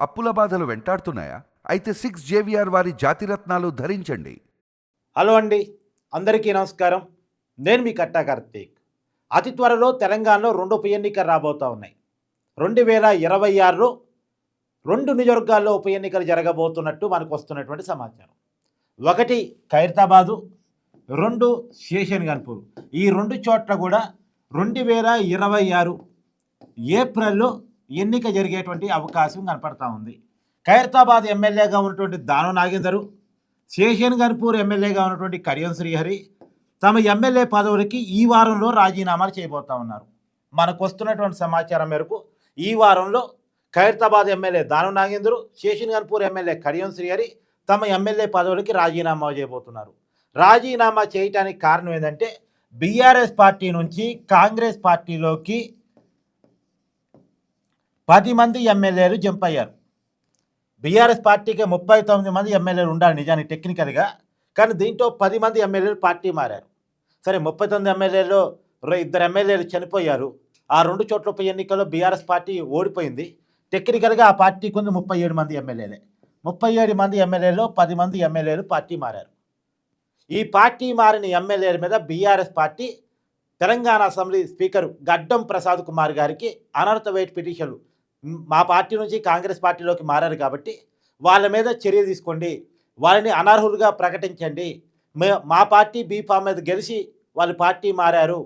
అప్పుల బాధలు వెంటాడుతున్నాయా? అయితే సిక్స్ జేవిఆర్ వారి జాతిరత్నాలు ధరించండి. హలో అండి. అందరికీ నమస్కారం. నేను మీ కట్టా కార్తీక్. అతి త్వరలో తెలంగాణలో రెండు ఉప ఎన్నికలు రాబోతూ ఉన్నాయి. రెండు వేల ఇరవై ఆరులో రెండు నియోజకవర్గాల్లో ఉప ఎన్నికలు జరగబోతున్నట్టు మనకు వస్తున్నటువంటి సమాచారం. ఒకటి ఖైరతాబాదు రెండు శేషన్ గన్పూర్ ఈ రెండు చోట్ల కూడా రెండు వేల ఇరవై ఆరు ఏప్రిల్లో ఎన్నిక జరిగేటువంటి అవకాశం కనపడతా ఉంది. ఖైరతాబాద్ ఎమ్మెల్యేగా ఉన్నటువంటి దాను నాగేందరు శేషన్ గన్పూర్ ఎమ్మెల్యేగా ఉన్నటువంటి కడియం శ్రీహరి తమ ఎమ్మెల్యే పదవులకి ఈ వారంలో రాజీనామాలు చేయబోతా ఉన్నారు. మనకు వస్తున్నటువంటి సమాచారం మేరకు ఈ వారంలో Khairatabad MLA Danam Nagender station Ghanpur MLA Kadiyam Srihari తమ ఎమ్మెల్యే పదవులకి రాజీనామా చేయబోతున్నారు. రాజీనామా చేయటానికి కారణం ఏంటంటే బీఆర్ఎస్ పార్టీ నుంచి కాంగ్రెస్ పార్టీలోకి పది మంది ఎమ్మెల్యేలు జంప్ అయ్యారు. బీఆర్ఎస్ పార్టీకి ముప్పై తొమ్మిది మంది ఎమ్మెల్యేలు ఉండాలి నిజానికి టెక్నికల్గా కానీ దీంట్లో పది మంది ఎమ్మెల్యేలు పార్టీ మారారు. సరే ముప్పై తొమ్మిది ఎమ్మెల్యేలు రో- ఇద్దరు ఎమ్మెల్యేలు చనిపోయారు. ఆ రెండు చోట్ల ఉప ఎన్నికల్లో బీఆర్ఎస్ పార్టీ ఓడిపోయింది. టెక్నికల్గా ఆ పార్టీకి ఉంది ముప్పై ఏడు మంది ఎమ్మెల్యేలే. ముప్పై ఏడు మంది ఎమ్మెల్యేలో పది మంది ఎమ్మెల్యేలు పార్టీ మారారు. ఈ పార్టీ మారిన ఎమ్మెల్యేల మీద BRS party Telangana assembly speaker Gaddam Prasad Kumar గారికి అనర్హత వెయిట్ పిటిషన్లు మా పార్టీ నుంచి కాంగ్రెస్ పార్టీలోకి మారారు కాబట్టి వాళ్ళ మీద చర్య తీసుకోండి. వాళ్ళని అనర్హులుగా ప్రకటించండి. మా పార్టీ బీఫామ్ మీద గెలిచి వాళ్ళ పార్టీ మారారు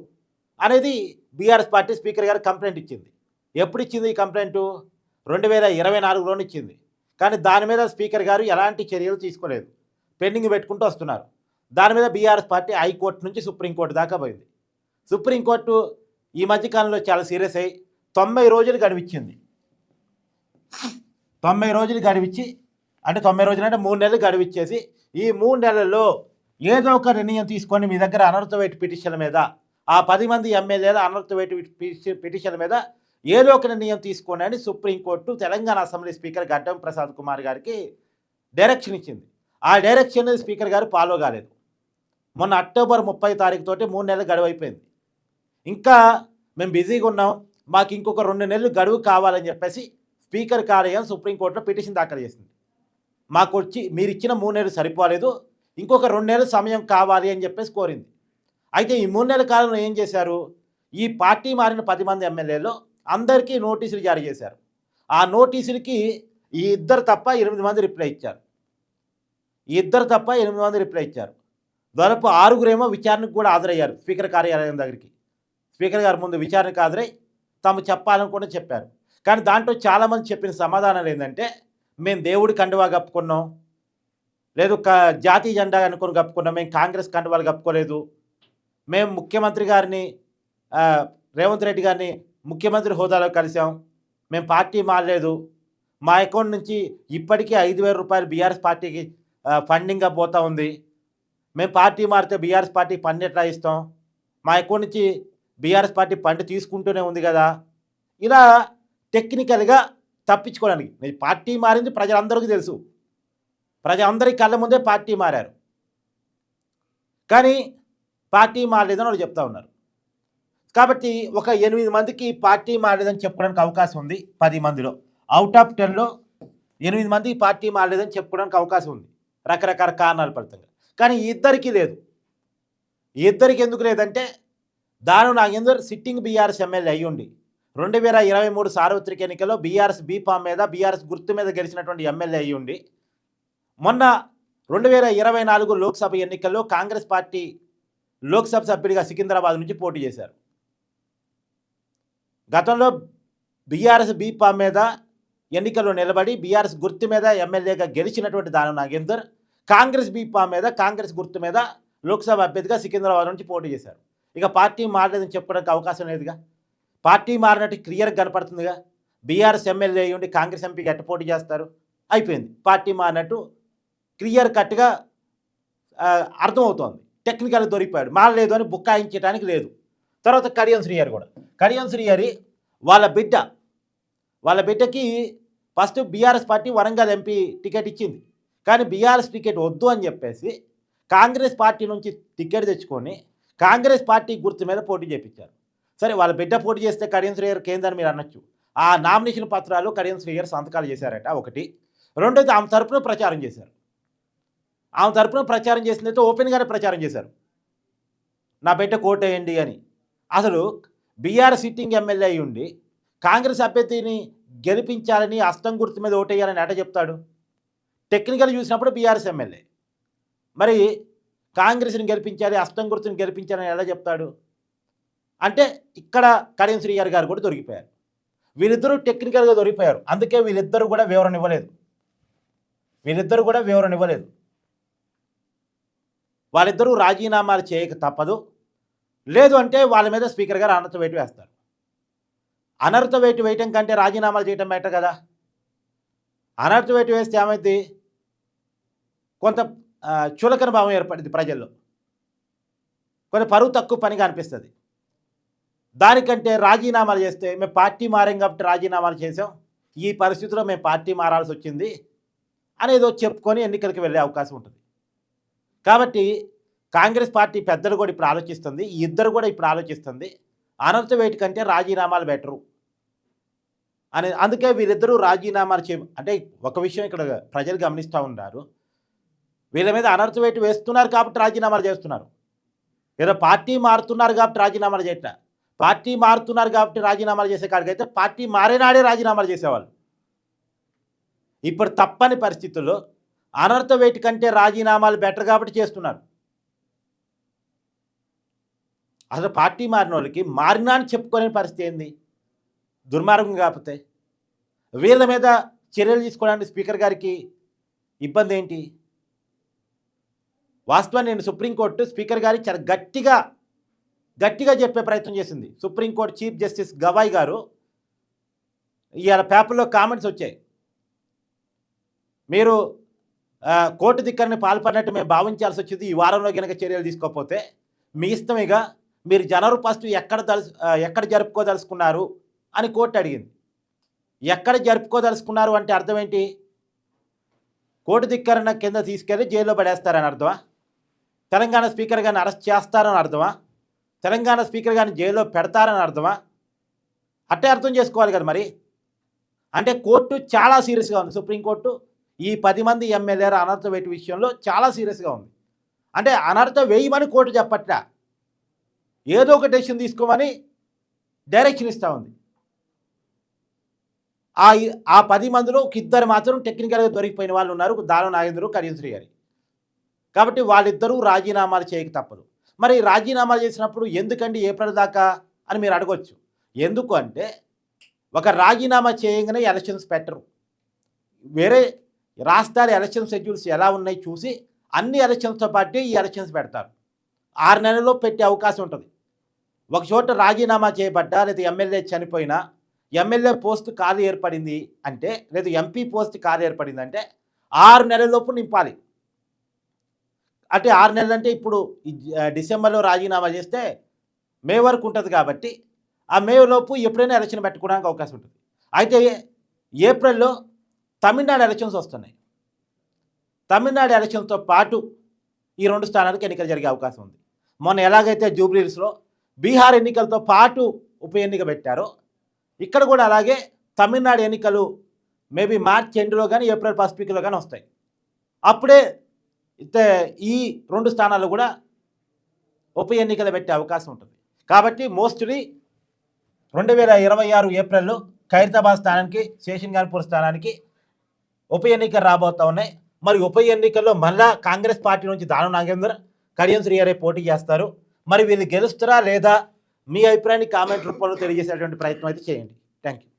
అనేది బీఆర్ఎస్ పార్టీ స్పీకర్ గారు కంప్లైంట్ ఇచ్చింది. ఎప్పుడు ఇచ్చింది ఈ కంప్లైంట్? రెండు వేల ఇరవై నాలుగులోనే ఇచ్చింది. కానీ దాని మీద స్పీకర్ గారు ఎలాంటి చర్యలు తీసుకోలేదు. పెండింగ్ పెట్టుకుంటూ వస్తున్నారు. దాని మీద బీఆర్ఎస్ పార్టీ హైకోర్టు నుంచి సుప్రీంకోర్టు దాకా పోయింది. సుప్రీంకోర్టు ఈ మధ్యకాలంలో చాలా సీరియస్ అయ్యి తొంభై రోజులు గడిపించింది తొంభై రోజులు గడివిచ్చి అంటే తొంభై రోజులు అంటే మూడు నెలలు గడివిచ్చేసి ఈ మూడు నెలల్లో ఏదో ఒక నిర్ణయం తీసుకొని మీ దగ్గర అనర్థ వెయిట్ పిటిషన్ల మీద ఆ పది మంది ఎమ్మెల్యేల అనర్థ వెయిట్ పిటిషన్ పిటిషన్ల మీద ఏదో ఒక నిర్ణయం తీసుకోండి అని supreme court Telangana assembly speaker Gaddam Prasad Kumar గారికి డైరెక్షన్ ఇచ్చింది. ఆ డైరెక్షన్ స్పీకర్ గారు ఫాలో కాలేదు. మొన్న అక్టోబర్ ముప్పై తారీఖు తోటి మూడు నెలలు గడువు అయిపోయింది ఇంకా మేము బిజీగా ఉన్నాం మాకు ఇంకొక రెండు నెలలు గడువు కావాలని చెప్పేసి స్పీకర్ కార్యాలయం సుప్రీంకోర్టులో పిటిషన్ దాఖలు చేసింది. మాకు వచ్చి మీరు ఇచ్చిన మూడు నెలలు సరిపోలేదు ఇంకొక రెండు నెలలు సమయం కావాలి అని చెప్పేసి కోరింది. అయితే ఈ మూడు నెలల కాలంలో ఏం చేశారు? ఈ పార్టీ మారిన పది మంది ఎమ్మెల్యేలు అందరికీ నోటీసులు జారీ చేశారు. ఆ నోటీసులకి ఈ ఇద్దరు తప్ప ఎనిమిది మంది రిప్లై ఇచ్చారు. ఈ ఇద్దరు తప్ప ఎనిమిది మంది రిప్లై ఇచ్చారు. దాదాపు ఆరుగురేమో విచారణకు కూడా హాజరయ్యారు స్పీకర్ కార్యాలయం దగ్గరికి. స్పీకర్ గారి ముందు విచారణకు హాజరై తాము చెప్పాలని కూడా చెప్పారు. కానీ దాంట్లో చాలామంది చెప్పిన సమాధానాలు ఏంటంటే మేము దేవుడి కండువా కప్పుకున్నాం. లేదు జాతీయ జెండా అనుకుని కప్పుకున్నాం. మేము కాంగ్రెస్ కండువాలు కప్పుకోలేదు. మేము ముఖ్యమంత్రి గారిని రేవంత్ రెడ్డి గారిని ముఖ్యమంత్రి హోదాలో కలిసాం. మేము పార్టీ మారలేదు. మా అకౌంట్ నుంచి ఇప్పటికీ ఐదు వేల రూపాయలు బీఆర్ఎస్ పార్టీకి ఫండింగ్గా పోతూ ఉంది. మేము పార్టీ మారితే బీఆర్ఎస్ పార్టీ ఫండ్ ఎట్లా ఇస్తాం? మా అకౌంట్ నుంచి బీఆర్ఎస్ పార్టీ ఫండ్ తీసుకుంటూనే ఉంది కదా. ఇలా టెక్నికల్గా తప్పించుకోవడానికి. పార్టీ మారింది ప్రజలందరికీ తెలుసు. ప్రజలందరి కళ్ళ ముందే పార్టీ మారారు. కానీ పార్టీ మారలేదని వాళ్ళు చెప్తా ఉన్నారు. కాబట్టి ఒక ఎనిమిది మందికి పార్టీ మారలేదని చెప్పడానికి అవకాశం ఉంది పది మందిలో. అవుట్ ఆఫ్ టెన్లో ఎనిమిది మందికి పార్టీ మారలేదని చెప్పుకోవడానికి అవకాశం ఉంది. రకరకాల కారణాల ఫలితంగా. కానీ ఇద్దరికీ లేదు. ఇద్దరికి ఎందుకు లేదంటే దాని నాగేందర్ సిట్టింగ్ బీఆర్ఎస్ ఎమ్మెల్యే అయ్యుండి. రెండు వేల ఇరవై మూడు సార్వత్రిక ఎన్నికల్లో బీఆర్ఎస్ బీఫామ్ మీద బీఆర్ఎస్ గుర్తు మీద గెలిచినటువంటి ఎమ్మెల్యే అయ్యుండి మొన్న రెండు వేల ఇరవై నాలుగు లోక్సభ ఎన్నికల్లో కాంగ్రెస్ పార్టీ లోక్సభ సభ్యుడిగా సికింద్రాబాద్ నుంచి పోటీ చేశారు. గతంలో బీఆర్ఎస్ బీఫామ్ మీద ఎన్నికల్లో నిలబడి బీఆర్ఎస్ గుర్తు మీద ఎమ్మెల్యేగా గెలిచినటువంటి దాని నాగేందర్ కాంగ్రెస్ బీఫామ్ మీద కాంగ్రెస్ గుర్తు మీద లోక్సభ అభ్యర్థిగా సికింద్రాబాద్ నుంచి పోటీ చేశారు. ఇక పార్టీ మారలేదని చెప్పడానికి అవకాశం లేదుగా? పార్టీ మారినట్టు క్లియర్గా కనపడుతుందిగా. బీఆర్ఎస్ ఎమ్మెల్యే ఉండి కాంగ్రెస్ ఎంపీకి ఎట్ట పోటీ చేస్తారు? అయిపోయింది. పార్టీ మారినట్టు క్లియర్ కట్గా అర్థమవుతోంది. టెక్నికల్ దొరికిపోయాడు. మారలేదు అని బుక్కాయించడానికి లేదు. తర్వాత కడియం శ్రీహరి కూడా. కడియం శ్రీహరి వాళ్ళ బిడ్డ. వాళ్ళ బిడ్డకి first BRS party Warangal MP ticket ఇచ్చింది. కానీ బీఆర్ఎస్ టికెట్ వద్దు అని చెప్పేసి కాంగ్రెస్ పార్టీ నుంచి టికెట్ తెచ్చుకొని కాంగ్రెస్ పార్టీ గుర్తు మీద పోటీ చేపించారు. సరే వాళ్ళ బిడ్డ పోటీ చేస్తే కడియం శ్రేయర్ కేంద్రాన్ని మీరు అనొచ్చు. ఆ నామినేషన్ పత్రాలు కడియం శ్రేయర్ సంతకాలు చేశారట ఒకటి. రెండోది ఆమె తరపున ప్రచారం చేశారు. ఆమె తరపున ప్రచారం చేసిందైతే ఓపెన్గానే ప్రచారం చేశారు. నా బిడ్డ కోటేయండి అని. అసలు బీఆర్ సిట్టింగ్ ఎమ్మెల్యే అయి ఉండి కాంగ్రెస్ అభ్యర్థిని గెలిపించాలని అష్టం గుర్తు మీద ఓటేయాలని ఎట చెప్తాడు? టెక్నికల్ చూసినప్పుడు బీఆర్ఎస్ ఎమ్మెల్యే. మరి కాంగ్రెస్ని గెలిపించాలి అష్టం గుర్తుని గెలిపించాలని ఎలా చెప్తాడు? అంటే ఇక్కడ కడియం శ్రీయర్ గారు కూడా దొరికిపోయారు. వీళ్ళిద్దరూ టెక్నికల్గా దొరికిపోయారు. అందుకే వీళ్ళిద్దరూ కూడా వివరణ ఇవ్వలేదు. వీళ్ళిద్దరూ కూడా వివరణ ఇవ్వలేదు. వాళ్ళిద్దరూ రాజీనామాలు చేయక తప్పదు. లేదు అంటే వాళ్ళ మీద స్పీకర్ గారు అనర్థ వేటు వేస్తారు. అనర్థ వేటు వేయటం కంటే రాజీనామాలు చేయటం బెటర్ కదా. అనర్థ వేటు వేస్తే ఏమైంది కొంత చులకన భావం ఏర్పడింది ప్రజల్లో. కొంత పరువు తక్కువ పనిగా అనిపిస్తుంది. దానికంటే రాజీనామాలు చేస్తే మేము పార్టీ మారాం కాబట్టి రాజీనామాలు చేసాం. ఈ పరిస్థితిలో మేము పార్టీ మారాల్సి వచ్చింది అనేదో చెప్పుకొని ఎన్నికలకు వెళ్ళే అవకాశం ఉంటుంది. కాబట్టి కాంగ్రెస్ పార్టీ పెద్దలు కూడా ఇప్పుడు ఆలోచిస్తుంది ఈ ఇద్దరు కూడా ఇప్పుడు ఆలోచిస్తుంది అనంత వేటి కంటే రాజీనామాలు బెటరు అని. అందుకే వీరిద్దరూ రాజీనామాలు చే అంటే ఒక విషయం ఇక్కడ ప్రజలు గమనిస్తూ ఉన్నారు. వీళ్ళ మీద అనర్థ వేటు వేస్తున్నారు కాబట్టి రాజీనామాలు చేస్తున్నారు. ఏదో పార్టీ మారుతున్నారు కాబట్టి రాజీనామాలు చేయట్లా. పార్టీ మారుతున్నారు కాబట్టి రాజీనామాలు చేసే కాడికైతే పార్టీ మారేనాడే రాజీనామాలు చేసేవాళ్ళు. ఇప్పుడు తప్పని పరిస్థితుల్లో అనర్థ వేటి కంటే రాజీనామాలు బెటర్ కాబట్టి చేస్తున్నారు. అసలు పార్టీ మారిన వాళ్ళకి మారినా అని చెప్పుకోలేని పరిస్థితి ఏంది? దుర్మార్గం కాకపోతే. వీళ్ళ మీద చర్యలు తీసుకోవడానికి స్పీకర్ గారికి ఇబ్బంది ఏంటి? వాస్తవాన్ని నేను సుప్రీంకోర్టు స్పీకర్ గారికి చాలా గట్టిగా గట్టిగా చెప్పే ప్రయత్నం చేసింది. సుప్రీంకోర్టు చీఫ్ జస్టిస్ గవాయ్ గారు ఇవాళ పేపర్లో కామెంట్స్ వచ్చాయి. మీరు కోర్టు దిక్కర్ని పాల్పడినట్టు మేము భావించాల్సి వచ్చింది ఈ వారంలో కనుక చర్యలు తీసుకోకపోతే మీ ఇష్టమేగా మీరు జనవరి ఫస్ట్ ఎక్కడ దలుసు ఎక్కడ జరుపుకోదలుచుకున్నారు అని కోర్టు అడిగింది. ఎక్కడ జరుపుకోదలుచుకున్నారు అంటే అర్థం ఏంటి? కోర్టు ధిక్కరణ కింద తీసుకెళ్ళి జైల్లో పడేస్తారని అర్థమా? తెలంగాణ స్పీకర్ గారిని అరెస్ట్ చేస్తారని అర్థమా? తెలంగాణ స్పీకర్ గారిని జైల్లో పెడతారని అర్థమా? అట్టే అర్థం చేసుకోవాలి కదా మరి. అంటే కోర్టు చాలా సీరియస్గా ఉంది. సుప్రీంకోర్టు ఈ పది మంది ఎమ్మెల్యేల అనర్థ వేటు విషయంలో చాలా సీరియస్గా ఉంది. అంటే అనర్థ వేయమని కోర్టు చెప్పట్లా. ఏదో ఒక డెసిషన్ తీసుకోమని డైరెక్షన్ ఇస్తూ ఉంది. ఆ ఆ పది మందిలో ఒక ఇద్దరు మాత్రం టెక్నికల్గా దొరికిపోయిన వాళ్ళు ఉన్నారు. దానం నాగేంద్రు కరీంశ్రీ గారి. కాబట్టి వాళ్ళిద్దరూ రాజీనామాలు చేయక తప్పదు. మరి రాజీనామా చేసినప్పుడు ఎందుకండి ఏప్రిల్ దాకా అని మీరు అడగొచ్చు. ఎందుకు అంటే ఒక రాజీనామా చేయగానే ఎలక్షన్స్ పెట్టరు. వేరే రాష్ట్రాల ఎలక్షన్ షెడ్యూల్స్ ఎలా ఉన్నాయి చూసి అన్ని ఎలక్షన్స్తో పాటు ఈ ఎలక్షన్స్ పెడతారు. ఆరు నెలల్లో పెట్టే అవకాశం ఉంటుంది. ఒక చోట రాజీనామా చేయబడ్డా లేదా ఎమ్మెల్యే చనిపోయినా ఎమ్మెల్యే పోస్ట్ ఖాళీ ఏర్పడింది అంటే లేదా ఎంపీ పోస్ట్ ఖాళీ ఏర్పడింది అంటే ఆరు నెలలలోపు నింపాలి. అంటే ఆరు నెలలు అంటే ఇప్పుడు డిసెంబర్లో రాజీనామా చేస్తే మే వరకు ఉంటుంది కాబట్టి ఆ మే లోపు ఎప్పుడైనా ఎలక్షన్ పెట్టుకోవడానికి అవకాశం ఉంటుంది. అయితే ఏప్రిల్లో తమిళనాడు ఎలక్షన్స్ వస్తున్నాయి. తమిళనాడు ఎలక్షన్స్తో పాటు ఈ రెండు స్థానాలకు ఎన్నికలు జరిగే అవకాశం ఉంది. మొన్న ఎలాగైతే జూబ్లీహిల్స్లో బీహార్ ఎన్నికలతో పాటు ఉప ఎన్నిక పెట్టారో ఇక్కడ కూడా అలాగే తమిళనాడు ఎన్నికలు మేబీ మార్చ్ ఎండ్లో కానీ ఏప్రిల్ ఫస్ట్ వీక్లో కానీ వస్తాయి. అప్పుడే ఈ రెండు స్థానాలు కూడా ఉప ఎన్నికలు పెట్టే అవకాశం ఉంటుంది. కాబట్టి మోస్ట్లీ రెండు వేల ఇరవై ఆరు ఏప్రిల్లో ఖైరతాబాద్ స్థానానికి శేషన్గాన్పూర్ స్థానానికి ఉప ఎన్నికలు రాబోతా ఉన్నాయి. మరి ఉప ఎన్నికల్లో మళ్ళా కాంగ్రెస్ పార్టీ నుంచి దానం నాగేందర్ కడియం శ్రీయారే పోటీ చేస్తారు. మరి వీళ్ళు గెలుస్తారా లేదా మీ అభిప్రాయాన్ని కామెంట్ రూపంలో తెలియజేసేటువంటి ప్రయత్నం అయితే చేయండి. Thank you